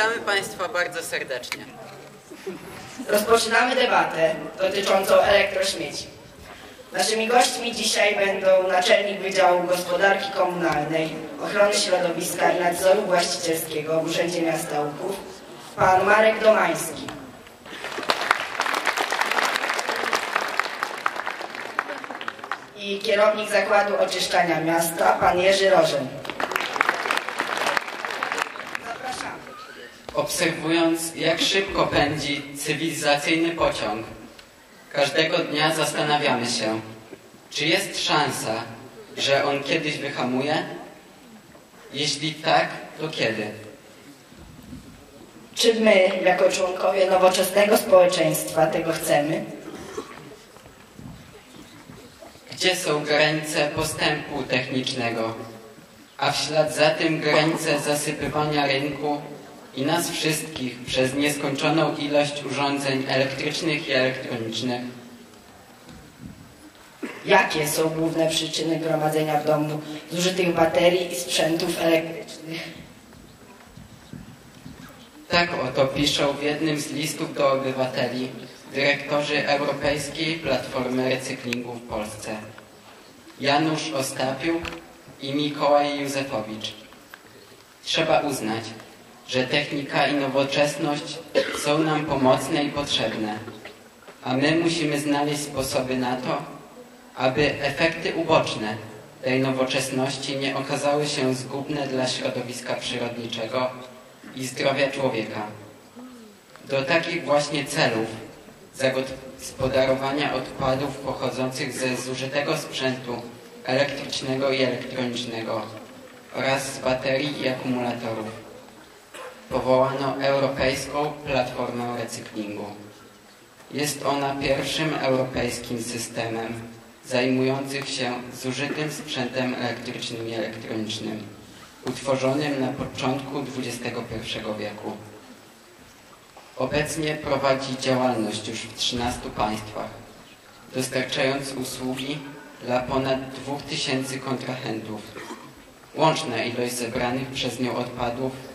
Witamy Państwa bardzo serdecznie. Rozpoczynamy debatę dotyczącą elektrośmieci. Naszymi gośćmi dzisiaj będą naczelnik Wydziału Gospodarki Komunalnej, Ochrony Środowiska i Nadzoru Właścicielskiego w Urzędzie Miasta Łuków, pan Marek Domański. I kierownik Zakładu Oczyszczania Miasta, pan Jerzy Rożen. Obserwując, jak szybko pędzi cywilizacyjny pociąg, każdego dnia zastanawiamy się, czy jest szansa, że on kiedyś wyhamuje? Jeśli tak, to kiedy? Czy my, jako członkowie nowoczesnego społeczeństwa, tego chcemy? Gdzie są granice postępu technicznego, a w ślad za tym granice zasypywania rynku i nas wszystkich przez nieskończoną ilość urządzeń elektrycznych i elektronicznych? Jakie są główne przyczyny gromadzenia w domu zużytych baterii i sprzętów elektrycznych? Tak oto piszą w jednym z listów do obywateli dyrektorzy Europejskiej Platformy Recyklingu w Polsce Janusz Ostapiuk i Mikołaj Józefowicz. Trzeba uznać, że technika i nowoczesność są nam pomocne i potrzebne, a my musimy znaleźć sposoby na to, aby efekty uboczne tej nowoczesności nie okazały się zgubne dla środowiska przyrodniczego i zdrowia człowieka. Do takich właśnie celów zagospodarowania odpadów pochodzących ze zużytego sprzętu elektrycznego i elektronicznego oraz z baterii i akumulatorów powołano Europejską Platformę Recyklingu. Jest ona pierwszym europejskim systemem zajmującym się zużytym sprzętem elektrycznym i elektronicznym, utworzonym na początku XXI wieku. Obecnie prowadzi działalność już w 13 państwach, dostarczając usługi dla ponad 2000 kontrahentów. Łączna ilość zebranych przez nią odpadów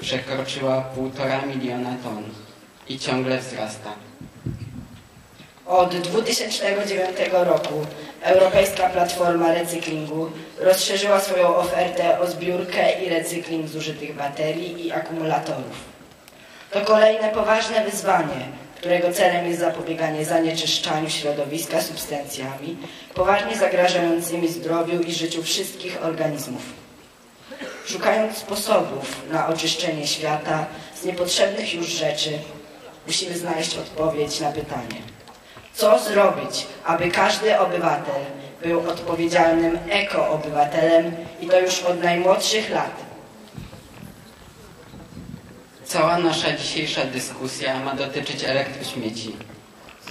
przekroczyła 1,5 miliona ton i ciągle wzrasta. Od 2009 roku Europejska Platforma Recyklingu rozszerzyła swoją ofertę o zbiórkę i recykling zużytych baterii i akumulatorów. To kolejne poważne wyzwanie, którego celem jest zapobieganie zanieczyszczaniu środowiska substancjami poważnie zagrażającymi zdrowiu i życiu wszystkich organizmów. Szukając sposobów na oczyszczenie świata z niepotrzebnych już rzeczy, musimy znaleźć odpowiedź na pytanie, co zrobić, aby każdy obywatel był odpowiedzialnym eko-obywatelem i to już od najmłodszych lat. Cała nasza dzisiejsza dyskusja ma dotyczyć elektrośmieci.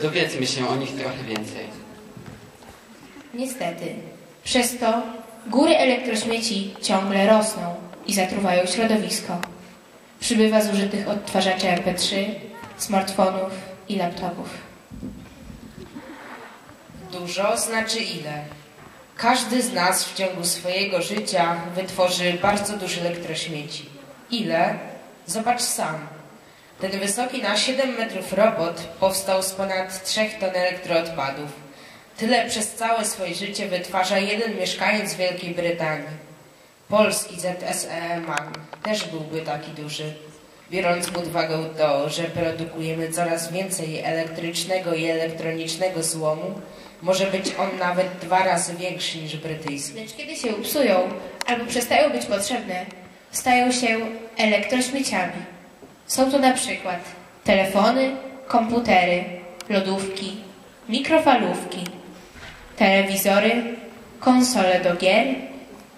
Dowiedzmy się o nich trochę więcej. Niestety, przez to góry elektrośmieci ciągle rosną i zatruwają środowisko. Przybywa zużytych odtwarzaczy MP3, smartfonów i laptopów. Dużo znaczy ile. Każdy z nas w ciągu swojego życia wytworzy bardzo dużo elektrośmieci. Ile? Zobacz sam. Ten wysoki na 7 metrów robot powstał z ponad 3 ton elektroodpadów. Tyle przez całe swoje życie wytwarza jeden mieszkaniec Wielkiej Brytanii. Polski ZSE MAN też byłby taki duży. Biorąc pod uwagę to, że produkujemy coraz więcej elektrycznego i elektronicznego złomu, może być on nawet dwa razy większy niż brytyjski. Lecz kiedy się upsują albo przestają być potrzebne, stają się elektrośmieciami. Są to na przykład telefony, komputery, lodówki, mikrofalówki, telewizory, konsole do gier,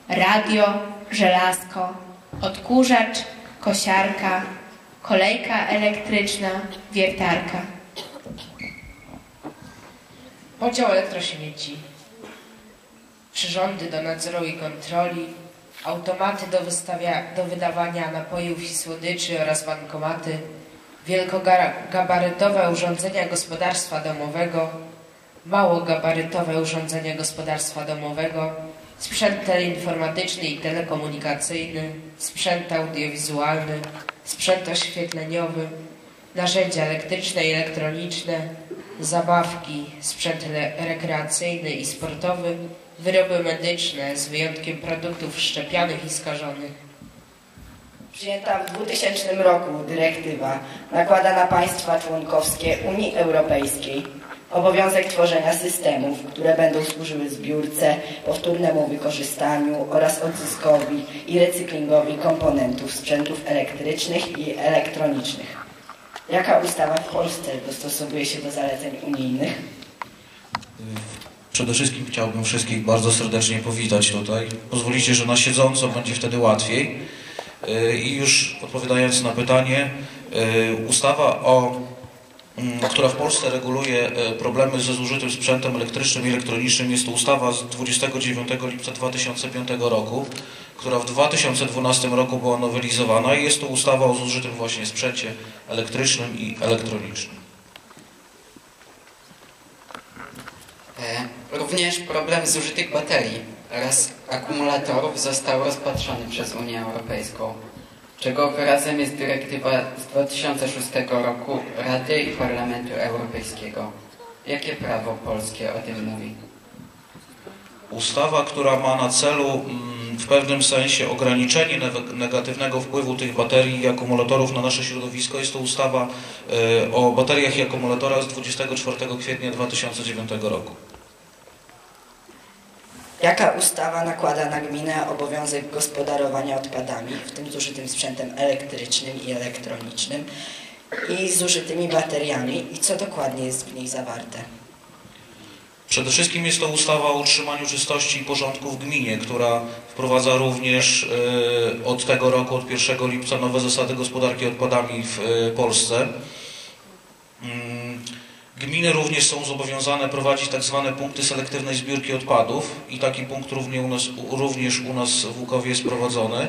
radio, żelazko, odkurzacz, kosiarka, kolejka elektryczna, wiertarka. Podział elektrośmieci. Przyrządy do nadzoru i kontroli, automaty do, do wydawania napojów i słodyczy oraz bankomaty, wielkogabarytowe urządzenia gospodarstwa domowego, małogabarytowe urządzenia gospodarstwa domowego, sprzęt teleinformatyczny i telekomunikacyjny, sprzęt audiowizualny, sprzęt oświetleniowy, narzędzia elektryczne i elektroniczne, zabawki, sprzęt rekreacyjny i sportowy, wyroby medyczne z wyjątkiem produktów szczepianych i skażonych. Przyjęta w 2000 roku dyrektywa nakłada na państwa członkowskie Unii Europejskiej obowiązek tworzenia systemów, które będą służyły zbiórce, powtórnemu wykorzystaniu oraz odzyskowi i recyklingowi komponentów sprzętów elektrycznych i elektronicznych. Jaka ustawa w Polsce dostosowuje się do zaleceń unijnych? Przede wszystkim chciałbym wszystkich bardzo serdecznie powitać tutaj. Pozwolicie, że na siedząco będzie wtedy łatwiej. Yy, I już odpowiadając na pytanie, yy, ustawa, o, która w Polsce reguluje yy, problemy ze zużytym sprzętem elektrycznym i elektronicznym, jest to ustawa z 29 lipca 2005 roku, która w 2012 roku była nowelizowana i jest to ustawa o zużytym właśnie sprzęcie elektrycznym i elektronicznym. E, Również problem zużytych baterii oraz akumulatorów został rozpatrzony przez Unię Europejską, czego wyrazem jest dyrektywa z 2006 roku Rady i Parlamentu Europejskiego. Jakie prawo polskie o tym mówi? Ustawa, która ma na celu mm, w pewnym sensie ograniczenie ne- negatywnego wpływu tych baterii i akumulatorów na nasze środowisko, jest to ustawa e, o bateriach i akumulatorach z 24 kwietnia 2009 roku. Jaka ustawa nakłada na gminę obowiązek gospodarowania odpadami, w tym zużytym sprzętem elektrycznym i elektronicznym i zużytymi bateriami i co dokładnie jest w niej zawarte? Przede wszystkim jest to ustawa o utrzymaniu czystości i porządku w gminie, która wprowadza również e, od tego roku, od 1 lipca nowe zasady gospodarki odpadami w e, Polsce. Mm, Gminy również są zobowiązane prowadzić tak zwane punkty selektywnej zbiórki odpadów i taki punkt również u nas, w Łukowie jest prowadzony.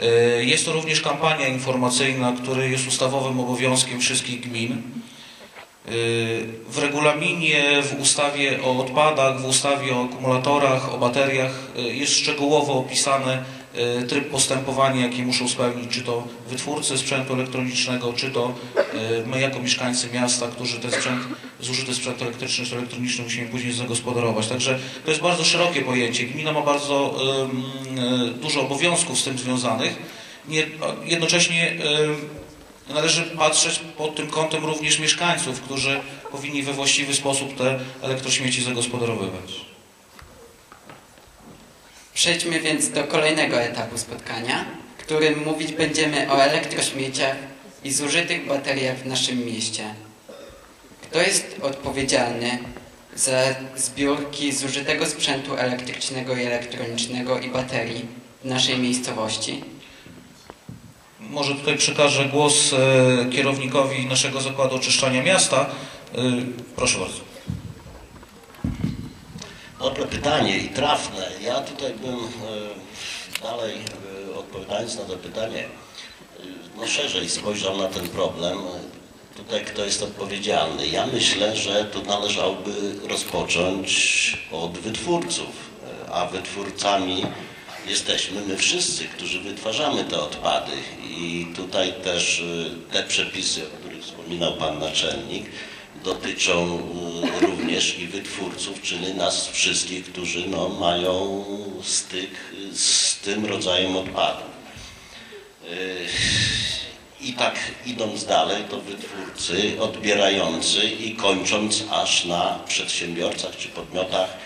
E, Jest to również kampania informacyjna, która jest ustawowym obowiązkiem wszystkich gmin. W regulaminie, w ustawie o odpadach, w ustawie o akumulatorach, o bateriach y, jest szczegółowo opisany y, tryb postępowania, jaki muszą spełnić, czy to wytwórcy sprzętu elektronicznego, czy to y, my jako mieszkańcy miasta, którzy ten sprzęt, zużyty sprzęt elektryczny czy elektroniczny musimy później zagospodarować. Także to jest bardzo szerokie pojęcie. Gmina ma bardzo y, dużo obowiązków z tym związanych. Jednocześnie Należy patrzeć pod tym kątem również mieszkańców, którzy powinni we właściwy sposób te elektrośmieci zagospodarowywać. Przejdźmy więc do kolejnego etapu spotkania, w którym mówić będziemy o elektrośmieciach i zużytych bateriach w naszym mieście. Kto jest odpowiedzialny za zbiórki zużytego sprzętu elektrycznego i elektronicznego i baterii w naszej miejscowości? Może tutaj przekażę głos e, kierownikowi naszego zakładu oczyszczania miasta. E, Proszę bardzo. Dobre pytanie i trafne. Ja tutaj bym e, dalej e, odpowiadając na to pytanie, e, no szerzej spojrzał na ten problem. Tutaj kto jest odpowiedzialny? Ja myślę, że tu należałoby rozpocząć od wytwórców, a wytwórcami jesteśmy my wszyscy, którzy wytwarzamy te odpady i tutaj też te przepisy, o których wspominał Pan Naczelnik, dotyczą y, również i wytwórców, czyli nas wszystkich, którzy no, mają styk z tym rodzajem odpadów. Y, I tak idąc dalej, to wytwórcy odbierający i kończąc aż na przedsiębiorcach czy podmiotach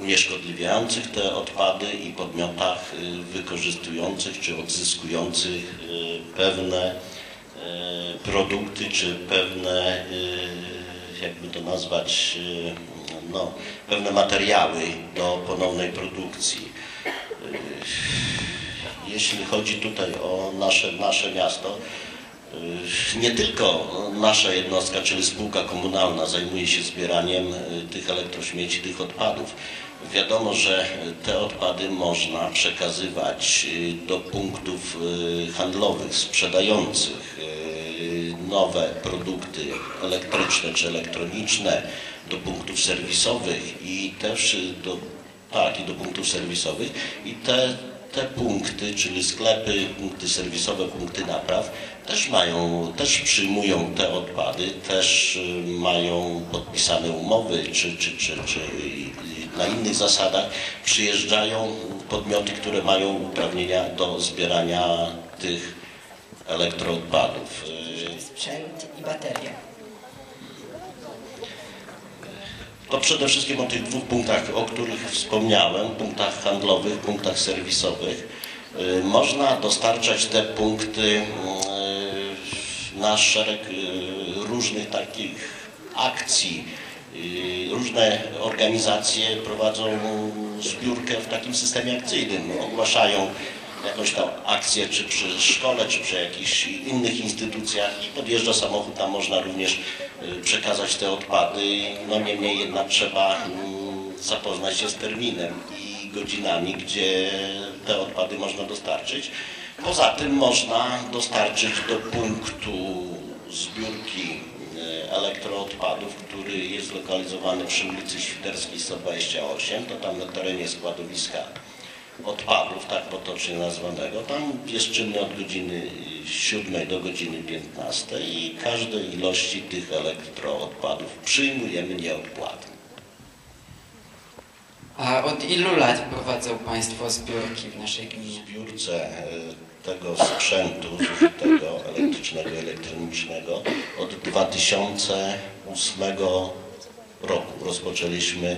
unieszkodliwiających te odpady i podmiotach y, wykorzystujących czy odzyskujących y, pewne produkty czy pewne, jakby to nazwać, y, no, pewne materiały do ponownej produkcji. Y, Jeśli chodzi tutaj o nasze, nasze miasto, y, nie tylko nasza jednostka, czyli spółka komunalna zajmuje się zbieraniem tych elektrośmieci, tych odpadów. Wiadomo, że te odpady można przekazywać do punktów handlowych sprzedających nowe produkty elektryczne czy elektroniczne, do punktów serwisowych i też do Tak, i do punktów serwisowych. I te, te punkty, czyli sklepy, punkty serwisowe, punkty napraw, też mają, też przyjmują te odpady, też y, mają podpisane umowy, czy, czy, czy, czy na innych zasadach przyjeżdżają podmioty, które mają uprawnienia do zbierania tych elektroodpadów. Sprzęt i baterie. To przede wszystkim o tych dwóch punktach, o których wspomniałem, punktach handlowych, punktach serwisowych. Y, Można dostarczać te punkty y, na szereg y, różnych takich akcji. Różne organizacje prowadzą zbiórkę w takim systemie akcyjnym. Ogłaszają jakąś tam akcję, czy przy szkole, czy przy jakichś innych instytucjach i podjeżdża samochód, tam można również y, przekazać te odpady. No niemniej jednak trzeba mm, zapoznać się z terminem i godzinami, gdzie te odpady można dostarczyć. Poza tym można dostarczyć do punktu zbiórki e, elektroodpadów, który jest zlokalizowany przy ulicy Świderskiej 128, to tam na terenie składowiska odpadów, tak potocznie nazwanego. Tam jest czynny od godziny 7 do godziny 15 i każdej ilości tych elektroodpadów przyjmujemy nieodpłatnie. A od ilu lat prowadzą Państwo zbiórki w naszej W gminie? zbiórce e, tego sprzętu zużytego elektrycznego, elektronicznego od 2008 roku rozpoczęliśmy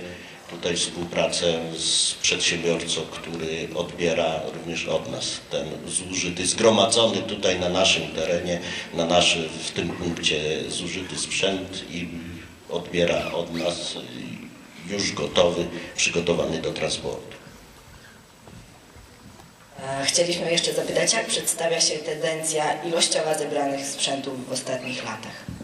tutaj współpracę z przedsiębiorcą, który odbiera również od nas ten zużyty, zgromadzony tutaj na naszym terenie, na naszy, w tym punkcie zużyty sprzęt i odbiera od nas już gotowy, przygotowany do transportu. E, Chcieliśmy jeszcze zapytać, jak przedstawia się tendencja ilościowa zebranych sprzętów w ostatnich latach?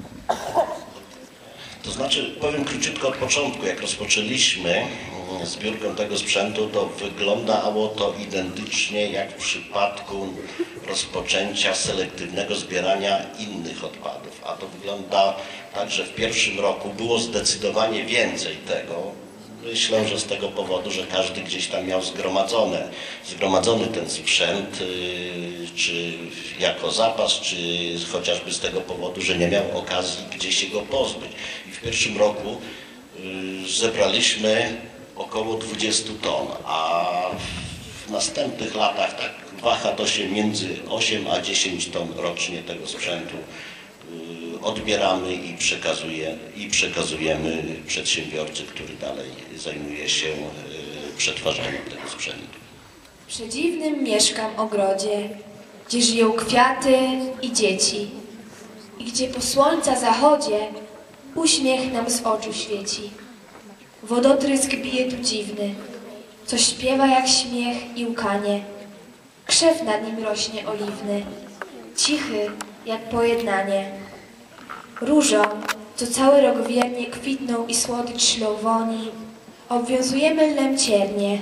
To znaczy, powiem króciutko od początku, jak rozpoczęliśmy mm, zbiórkę tego sprzętu, to wyglądało to identycznie jak w przypadku rozpoczęcia selektywnego zbierania innych odpadów. A to wygląda tak, że w pierwszym roku było zdecydowanie więcej tego. Myślę, że z tego powodu, że każdy gdzieś tam miał zgromadzone, zgromadzony ten sprzęt, yy, czy jako zapas, czy chociażby z tego powodu, że nie miał okazji gdzie się go pozbyć. I w pierwszym roku yy, zebraliśmy około 20 ton, a w następnych latach tak waha to się między 8 a 10 ton rocznie tego sprzętu yy, odbieramy i, przekazuje, i przekazujemy przedsiębiorcy, który dalej zajmuje się yy, przetwarzaniem tego sprzętu. W przedziwnym mieszkam ogrodzie, gdzie żyją kwiaty i dzieci. I gdzie po słońca zachodzie uśmiech nam z oczu świeci. Wodotrysk bije tu dziwny, co śpiewa jak śmiech i łkanie. Krzew nad nim rośnie oliwny, cichy jak pojednanie. Różą, co cały rok wiernie kwitną i słodycz ślą woni, obwiązujemy lnem ciernie,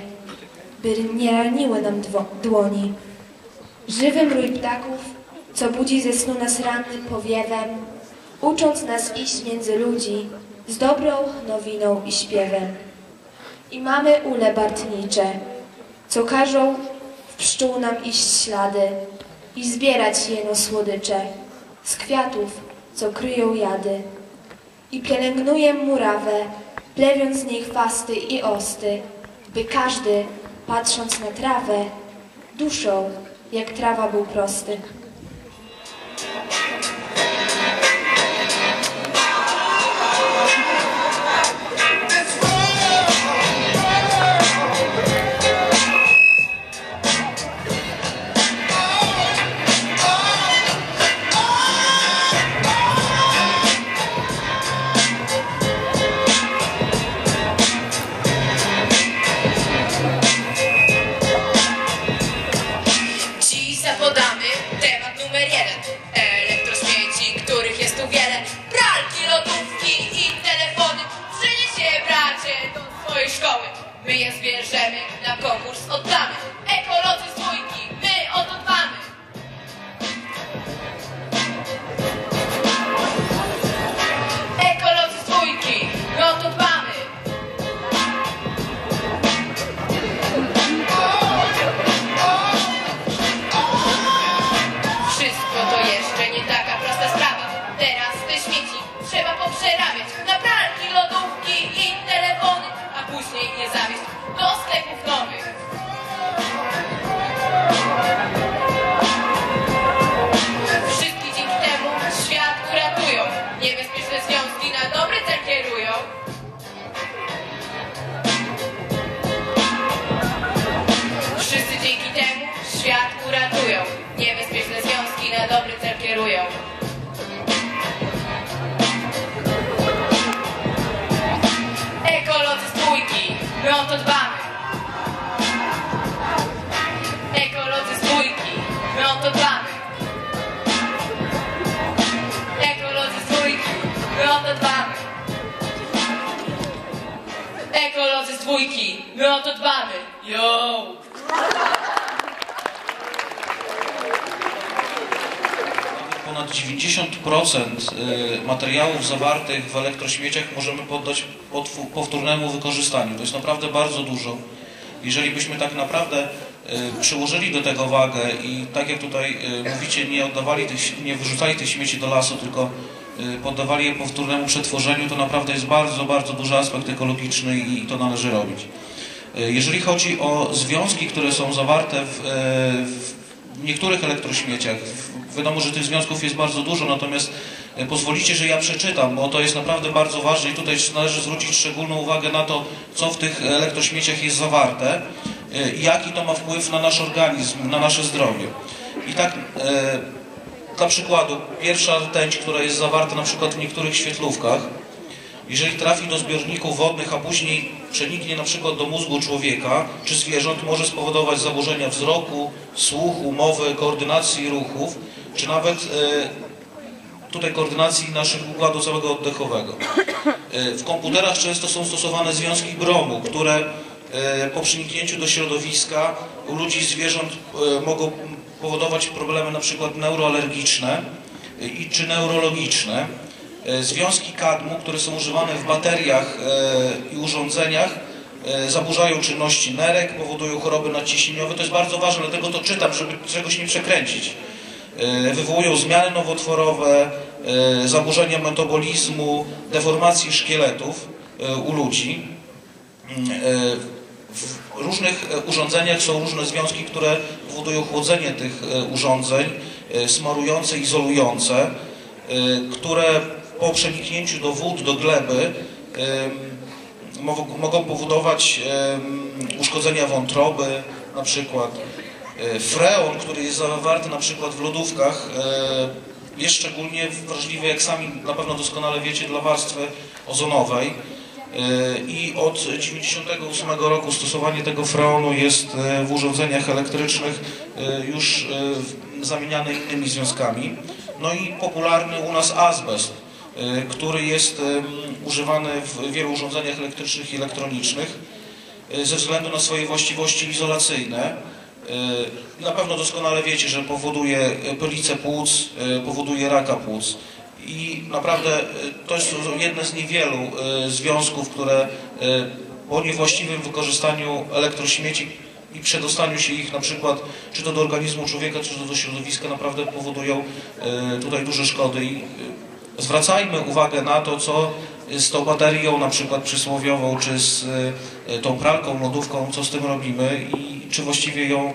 by nie raniły nam dłoni. Żywym rój ptaków, co budzi ze snu nas rannym powiewem, ucząc nas iść między ludzi z dobrą nowiną i śpiewem. I mamy ule bartnicze, co każą w pszczół nam iść ślady i zbierać jeno słodycze z kwiatów, co kryją jady. I pielęgnuję murawę, plewiąc z niej chwasty i osty, by każdy, patrząc na trawę, duszą, jak trawa był prosty. My o to dbamy. Yo! Ponad 90% y, materiałów zawartych w elektrośmieciach możemy poddać powtórnemu wykorzystaniu. To jest naprawdę bardzo dużo. Jeżeli byśmy tak naprawdę y, przyłożyli do tego wagę i tak jak tutaj y, mówicie, nie oddawali tych, nie wyrzucali tych śmieci do lasu, tylko poddawali je powtórnemu przetworzeniu, to naprawdę jest bardzo, bardzo duży aspekt ekologiczny i to należy robić. Y, Jeżeli chodzi o związki, które są zawarte w, e, w niektórych elektrośmieciach, wiadomo, że tych związków jest bardzo dużo, natomiast e, pozwolicie, że ja przeczytam, bo to jest naprawdę bardzo ważne i tutaj należy zwrócić szczególną uwagę na to, co w tych elektrośmieciach jest zawarte e, jaki to ma wpływ na nasz organizm, na nasze zdrowie. I tak e, dla przykładu, pierwsza rtęć, która jest zawarta na przykład w niektórych świetlówkach, jeżeli trafi do zbiorników wodnych, a później przeniknie na przykład do mózgu człowieka czy zwierząt, może spowodować zaburzenia wzroku, słuchu, mowy, koordynacji ruchów, czy nawet e, tutaj koordynacji naszych układu całego oddechowego. E, w komputerach często są stosowane związki bromu, które e, po przeniknięciu do środowiska u ludzi i zwierząt mogą powodować problemy na przykład neuroalergiczne i czy neurologiczne. E, Związki kadmu, które są używane w bateriach e, i urządzeniach, e, zaburzają czynności nerek, powodują choroby nadciśnieniowe. To jest bardzo ważne, dlatego to czytam, żeby czegoś nie przekręcić. Wywołują zmiany nowotworowe, zaburzenia metabolizmu, deformacje szkieletów u ludzi. Mm, W różnych urządzeniach są różne związki, które powodują chłodzenie tych urządzeń, smarujące, izolujące, które po przeniknięciu do wód, do gleby mogą, powodować uszkodzenia wątroby na przykład. E, Freon, który jest zawarty na przykład w lodówkach, e, jest szczególnie wrażliwy, jak sami na pewno doskonale wiecie, dla warstwy ozonowej. E, I od 1998 roku stosowanie tego freonu jest w urządzeniach elektrycznych już zamieniane innymi związkami. No i popularny u nas azbest, który jest em, używany w wielu urządzeniach elektrycznych i elektronicznych e, ze względu na swoje właściwości izolacyjne. E, Na pewno doskonale wiecie, że powoduje e, pylicę płuc, e, powoduje raka płuc. I naprawdę e, to jest jedne z niewielu e, związków, które e, po niewłaściwym wykorzystaniu elektrośmieci i przedostaniu się ich na przykład czy to do organizmu człowieka, czy to do środowiska naprawdę powodują e, tutaj duże szkody. I e, zwracajmy uwagę na to, co z tą baterią na przykład przysłowiową, czy z e, tą pralką, lodówką, co z tym robimy i czy właściwie ją e,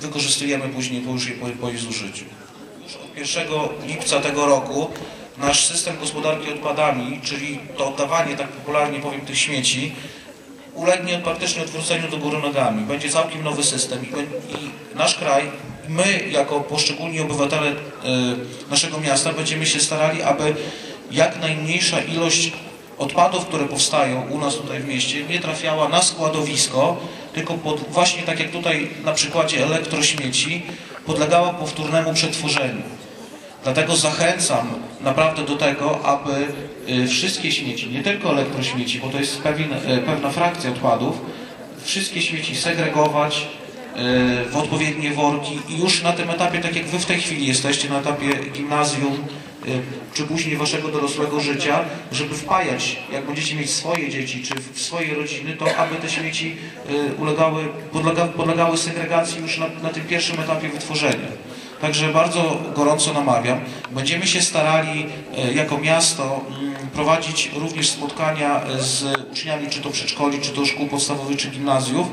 wykorzystujemy później po już po, jej zużyciu. Już od 1 lipca tego roku nasz system gospodarki odpadami, czyli to oddawanie, tak popularnie powiem, tych śmieci, ulegnie praktycznie odwróceniu do góry nogami. Będzie całkiem nowy system i, i nasz kraj, my jako poszczególni obywatele e, naszego miasta będziemy się starali, aby jak najmniejsza ilość odpadów, które powstają u nas tutaj w mieście, nie trafiała na składowisko, tylko pod, właśnie tak jak tutaj na przykładzie elektrośmieci, podlegała powtórnemu przetworzeniu. Dlatego zachęcam naprawdę do tego, aby y, wszystkie śmieci, nie tylko elektrośmieci, bo to jest pewien, y, pewna frakcja odpadów, wszystkie śmieci segregować w odpowiednie worki i już na tym etapie, tak jak wy w tej chwili jesteście, na etapie gimnazjum, y, czy później waszego dorosłego życia, żeby wpajać, jak będziecie mieć swoje dzieci, czy w swoje rodziny, to aby te śmieci y, ulegały, podlega, podlegały segregacji już na, na tym pierwszym etapie wytworzenia. Także bardzo gorąco namawiam. Będziemy się starali e, jako miasto mm, prowadzić również spotkania z uczniami czy to przedszkoli, czy to szkół podstawowych, czy gimnazjów,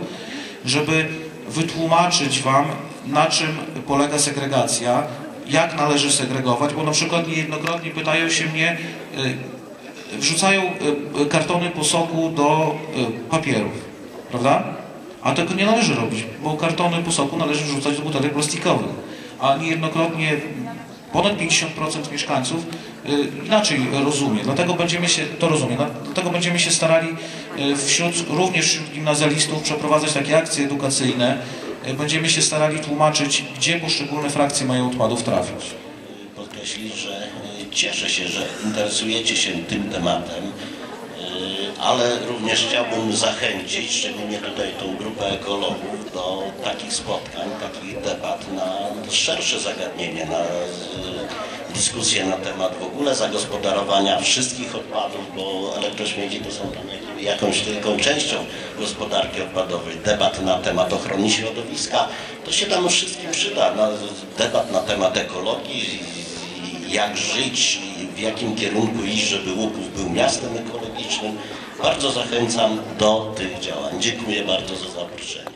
żeby wytłumaczyć Wam, na czym polega segregacja, jak należy segregować, bo na przykład niejednokrotnie pytają się mnie, e, wrzucają e, kartony po soku do papierów, prawda? A tego nie należy robić, bo kartony po soku należy wrzucać do butelek plastikowych. A niejednokrotnie ponad 50% mieszkańców y, inaczej rozumie. Dlatego będziemy się, to rozumie, dlatego będziemy się starali y, wśród, również gimnazjalistów przeprowadzać takie akcje edukacyjne. Y, Będziemy się starali tłumaczyć, gdzie poszczególne frakcje mają odpadów trafić. podkreślić, że y, cieszę się, że interesujecie się tym tematem. Ale również chciałbym zachęcić, szczególnie tutaj tą grupę ekologów, do takich spotkań, takich debat na szersze zagadnienie, na dyskusję na temat w ogóle zagospodarowania wszystkich odpadów, bo elektrośmieci to są tam jak- jakąś tylko częścią gospodarki odpadowej. Debat na temat ochrony środowiska, to się tam wszystkim przyda. Debat na temat ekologii, jak żyć, w jakim kierunku iść, żeby Łuków był miastem ekologicznym. Bardzo zachęcam do tych działań. Dziękuję bardzo za zaproszenie.